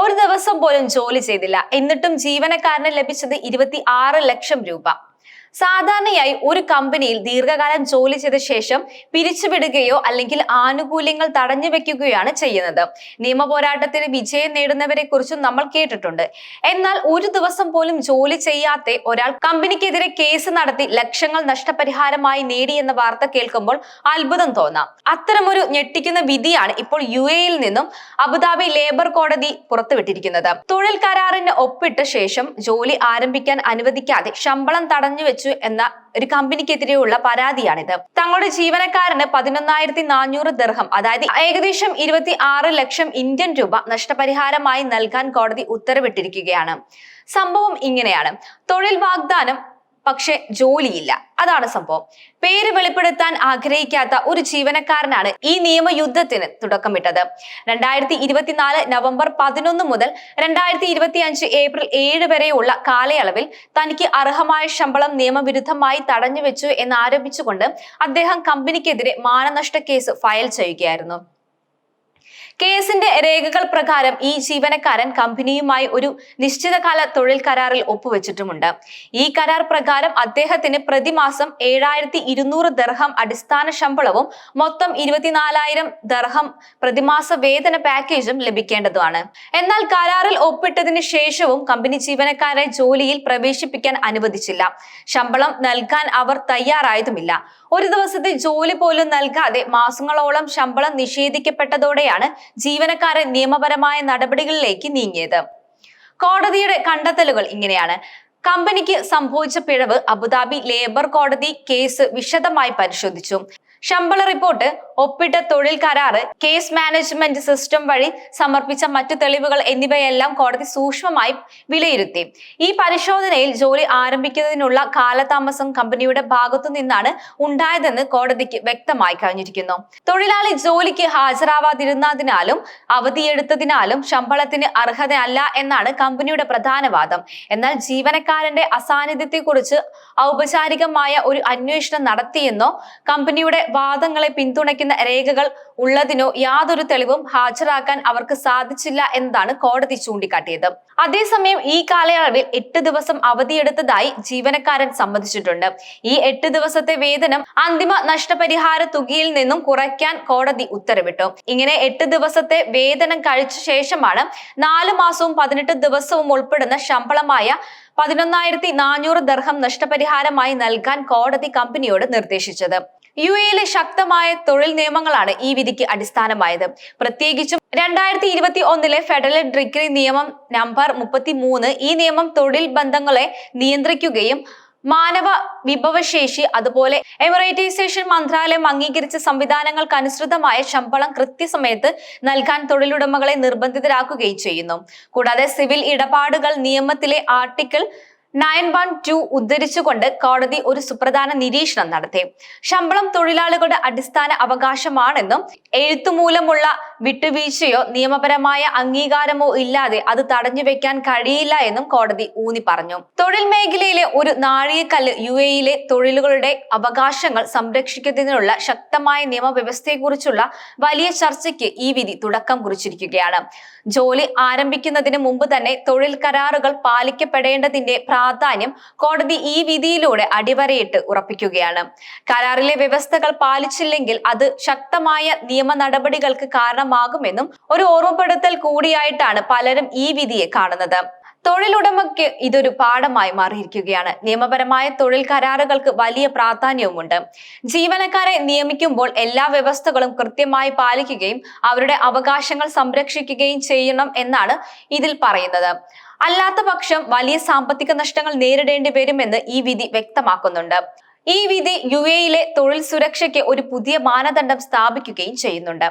ഒരു ദിവസം പോലും ജോലി ചെയ്തില്ല. എന്നിട്ടും ജീവനക്കാരന് ലഭിച്ചത് ഇരുപത്തി ലക്ഷം രൂപ. സാധാരണയായി ഒരു കമ്പനിയിൽ ദീർഘകാലം ജോലി ചെയ്ത ശേഷം പിരിച്ചുവിടുകയോ അല്ലെങ്കിൽ ആനുകൂല്യങ്ങൾ തടഞ്ഞു വെക്കുകയാണ് ചെയ്യുന്നത്. നിയമ പോരാട്ടത്തിന് വിജയം നേടുന്നവരെ കുറിച്ചും നമ്മൾ കേട്ടിട്ടുണ്ട്. എന്നാൽ ഒരു ദിവസം പോലും ജോലി ചെയ്യാത്ത ഒരാൾ കമ്പനിക്കെതിരെ കേസ് നടത്തി ലക്ഷങ്ങൾ നഷ്ടപരിഹാരമായി നേടി എന്ന വാർത്ത കേൾക്കുമ്പോൾ അത്ഭുതം തോന്നാം. അത്തരമൊരു ഞെട്ടിക്കുന്ന വിധിയാണ് ഇപ്പോൾ യു എയിൽ നിന്നും അബുദാബി ലേബർ കോടതി പുറത്തുവിട്ടിരിക്കുന്നത്. തൊഴിൽ കരാറിന് ഒപ്പിട്ട ശേഷം ജോലി ആരംഭിക്കാൻ അനുവദിക്കാതെ ശമ്പളം തടഞ്ഞു വെച്ചു എന്ന ഒരു കമ്പനിക്കെതിരെയുള്ള പരാതിയാണിത്. തങ്ങളുടെ ജീവനക്കാരന് പതിനൊന്നായിരത്തി നാനൂറ് ദർഹം അതായത് ഏകദേശം ഇരുപത്തി ആറ് ലക്ഷം ഇന്ത്യൻ രൂപ നഷ്ടപരിഹാരമായി നൽകാൻ കോടതി ഉത്തരവിട്ടിരിക്കുകയാണ്. സംഭവം ഇങ്ങനെയാണ്. തൊഴിൽ വാഗ്ദാനം പക്ഷെ ജോലിയില്ല. അതാണ് സംഭവം. പേര് വെളിപ്പെടുത്താൻ ആഗ്രഹിക്കാത്ത ഒരു ജീവനക്കാരനാണ് ഈ നിയമയുദ്ധത്തിന് തുടക്കമിട്ടത്. രണ്ടായിരത്തി ഇരുപത്തിനാല് നവംബർ പതിനൊന്ന് മുതൽ രണ്ടായിരത്തി ഇരുപത്തി അഞ്ച് ഏപ്രിൽ ഏഴ് വരെയുള്ള കാലയളവിൽ തനിക്ക് അർഹമായ ശമ്പളം നിയമവിരുദ്ധമായി തടഞ്ഞു വെച്ചു എന്നാരോപിച്ചുകൊണ്ട് അദ്ദേഹം കമ്പനിക്കെതിരെ മാനനഷ്ട കേസ് ഫയൽ ചെയ്യുകയായിരുന്നു. കേസിന്റെ രേഖകൾ പ്രകാരം ഈ ജീവനക്കാരൻ കമ്പനിയുമായി ഒരു നിശ്ചിതകാല തൊഴിൽ കരാറിൽ ഒപ്പുവെച്ചിട്ടുമുണ്ട്. ഈ കരാർ പ്രകാരം അദ്ദേഹത്തിന് പ്രതിമാസം ഏഴായിരത്തി ഇരുന്നൂറ് ദർഹം അടിസ്ഥാന ശമ്പളവും മൊത്തം ഇരുപത്തിനാലായിരം ദർഹം പ്രതിമാസ വേതന പാക്കേജും ലഭിക്കേണ്ടതുമാണ്. എന്നാൽ കരാറിൽ ഒപ്പിട്ടതിന് ശേഷവും കമ്പനി ജീവനക്കാരെ ജോലിയിൽ പ്രവേശിപ്പിക്കാൻ അനുവദിച്ചില്ല. ശമ്പളം നൽകാൻ അവർ തയ്യാറായതുമില്ല. ഒരു ദിവസത്തെ ജോലി പോലും നൽകാതെ മാസങ്ങളോളം ശമ്പളം നിഷേധിക്കപ്പെട്ടതോടെയാണ് ജീവനക്കാരെ നിയമപരമായ നടപടികളിലേക്ക് നീങ്ങിയത്. കോടതിയുടെ കണ്ടെത്തലുകൾ ഇങ്ങനെയാണ്. കമ്പനിക്ക് സംഭവിച്ച പിഴവ് അബുദാബി ലേബർ കോടതി കേസ് വിശദമായി പരിശോധിച്ചു. ശമ്പള റിപ്പോർട്ട് ഒപ്പിട്ട തൊഴിൽ കരാറ് കേസ് മാനേജ്മെന്റ് സിസ്റ്റം വഴി സമർപ്പിച്ച മറ്റു തെളിവുകൾ എന്നിവയെല്ലാം കോടതി സൂക്ഷ്മമായി വിലയിരുത്തി. ഈ പരിശോധനയിൽ ജോലി ആരംഭിക്കുന്നതിനുള്ള കാലതാമസം കമ്പനിയുടെ ഭാഗത്തു നിന്നാണ് ഉണ്ടായതെന്ന് കോടതിക്ക് വ്യക്തമായി കഴിഞ്ഞിരിക്കുന്നു. തൊഴിലാളി ജോലിക്ക് ഹാജരാവാതിരുന്നതിനാലും അവധിയെടുത്തതിനാലും ശമ്പളത്തിന് അർഹതയല്ല എന്നാണ് കമ്പനിയുടെ പ്രധാന വാദം. എന്നാൽ ജീവനക്കാരന്റെ അസാന്നിധ്യത്തെക്കുറിച്ച് ഔപചാരികമായ ഒരു അന്വേഷണം നടത്തിയെന്നോ കമ്പനിയുടെ വാദങ്ങളെ പിന്തുണയ്ക്കുന്ന രേഖകൾ ഉള്ളതിനോ യാതൊരു തെളിവും ഹാജരാക്കാൻ അവർക്ക് സാധിച്ചില്ല എന്നതാണ് കോടതി ചൂണ്ടിക്കാട്ടിയത്. അതേസമയം ഈ കാലയളവിൽ എട്ട് ദിവസം അവധിയെടുത്തതായി ജീവനക്കാരൻ സമ്മതിച്ചിട്ടുണ്ട്. ഈ എട്ട് ദിവസത്തെ വേതനം അന്തിമ നഷ്ടപരിഹാര തുകയിൽ നിന്നും കുറയ്ക്കാൻ കോടതി ഉത്തരവിട്ടു. ഇങ്ങനെ എട്ട് ദിവസത്തെ വേതനം കഴിച്ച ശേഷമാണ് നാല് മാസവും പതിനെട്ട് ദിവസവും ഉൾപ്പെടുന്ന ശമ്പളമായ പതിനൊന്നായിരത്തി നാനൂറ് ദർഹം നഷ്ടപരിഹാരമായി നൽകാൻ കോടതി കമ്പനിയോട് നിർദ്ദേശിച്ചത്. യു എയിലെ ശക്തമായ തൊഴിൽ നിയമങ്ങളാണ് ഈ വിധിക്ക് അടിസ്ഥാനമായത്. പ്രത്യേകിച്ചും രണ്ടായിരത്തി ഇരുപത്തി ഒന്നിലെ ഫെഡറൽ ഡിഗ്രി നിയമം നമ്പർ മുപ്പത്തി മൂന്ന് ഈ നിയമം തൊഴിൽ ബന്ധങ്ങളെ നിയന്ത്രിക്കുകയും മാനവ വിഭവശേഷി അതുപോലെ എമിറേറ്റൈസേഷൻ മന്ത്രാലയം അംഗീകരിച്ച സംവിധാനങ്ങൾക്ക് അനുസൃതമായ ശമ്പളം കൃത്യസമയത്ത് നൽകാൻ തൊഴിലുടമകളെ നിർബന്ധിതരാക്കുകയും ചെയ്യുന്നു. കൂടാതെ സിവിൽ ഇടപാടുകൾ നിയമത്തിലെ ആർട്ടിക്കിൾ നയൻ വൺ ടു ഉദ്ധരിച്ചുകൊണ്ട് കോടതി ഒരു സുപ്രധാന നിരീക്ഷണം നടത്തി. ശമ്പളം തൊഴിലാളികളുടെ അടിസ്ഥാന അവകാശമാണെന്നും എഴുത്തുമൂലമുള്ള വിട്ടുവീഴ്ചയോ നിയമപരമായ അംഗീകാരമോ ഇല്ലാതെ അത് തടഞ്ഞു വെക്കാൻ കഴിയില്ല എന്നും കോടതി ഊന്നി പറഞ്ഞു. തൊഴിൽ മേഖലയിലെ ഒരു നാഴികക്കല്ല് യു എയിലെ തൊഴിലുകളുടെ അവകാശങ്ങൾ സംരക്ഷിക്കുന്നതിനുള്ള ശക്തമായ നിയമവ്യവസ്ഥയെക്കുറിച്ചുള്ള വലിയ ചർച്ചയ്ക്ക് ഈ വിധി തുടക്കം കുറിച്ചിരിക്കുകയാണ്. ജോലി ആരംഭിക്കുന്നതിന് മുമ്പ് തന്നെ തൊഴിൽ കരാറുകൾ പാലിക്കപ്പെടേണ്ടതിന്റെ പ്രാധാന്യം കോടതി ഈ വിധിയിലൂടെ അടിവരയിട്ട് ഉറപ്പിക്കുകയാണ്. കരാറിലെ വ്യവസ്ഥകൾ പാലിച്ചില്ലെങ്കിൽ അത് ശക്തമായ നിയമ നടപടികൾക്ക് കാരണമാകുമെന്നും ഒരു ഓർമ്മപ്പെടുത്തൽ കൂടിയായിട്ടാണ് പലരും ഈ വിധിയെ കാണുന്നത്. തൊഴിലുടമയ്ക്ക് ഇതൊരു പാഠമായി മാറിയിരിക്കുകയാണ്. നിയമപരമായ തൊഴിൽ കരാറുകൾക്ക് വലിയ പ്രാധാന്യവുമുണ്ട്. ജീവനക്കാരെ നിയമിക്കുമ്പോൾ എല്ലാ വ്യവസ്ഥകളും കൃത്യമായി പാലിക്കുകയും അവരുടെ അവകാശങ്ങൾ സംരക്ഷിക്കുകയും ചെയ്യണം എന്നാണ് ഇതിൽ പറയുന്നത്. അല്ലാത്ത പക്ഷം വലിയ സാമ്പത്തിക നഷ്ടങ്ങൾ നേരിടേണ്ടി വരുമെന്ന് ഈ വിധി വ്യക്തമാക്കുന്നുണ്ട്. ഈ വിധി യു എയിലെ തൊഴിൽ സുരക്ഷയ്ക്ക് ഒരു പുതിയ മാനദണ്ഡം സ്ഥാപിക്കുകയും ചെയ്യുന്നുണ്ട്.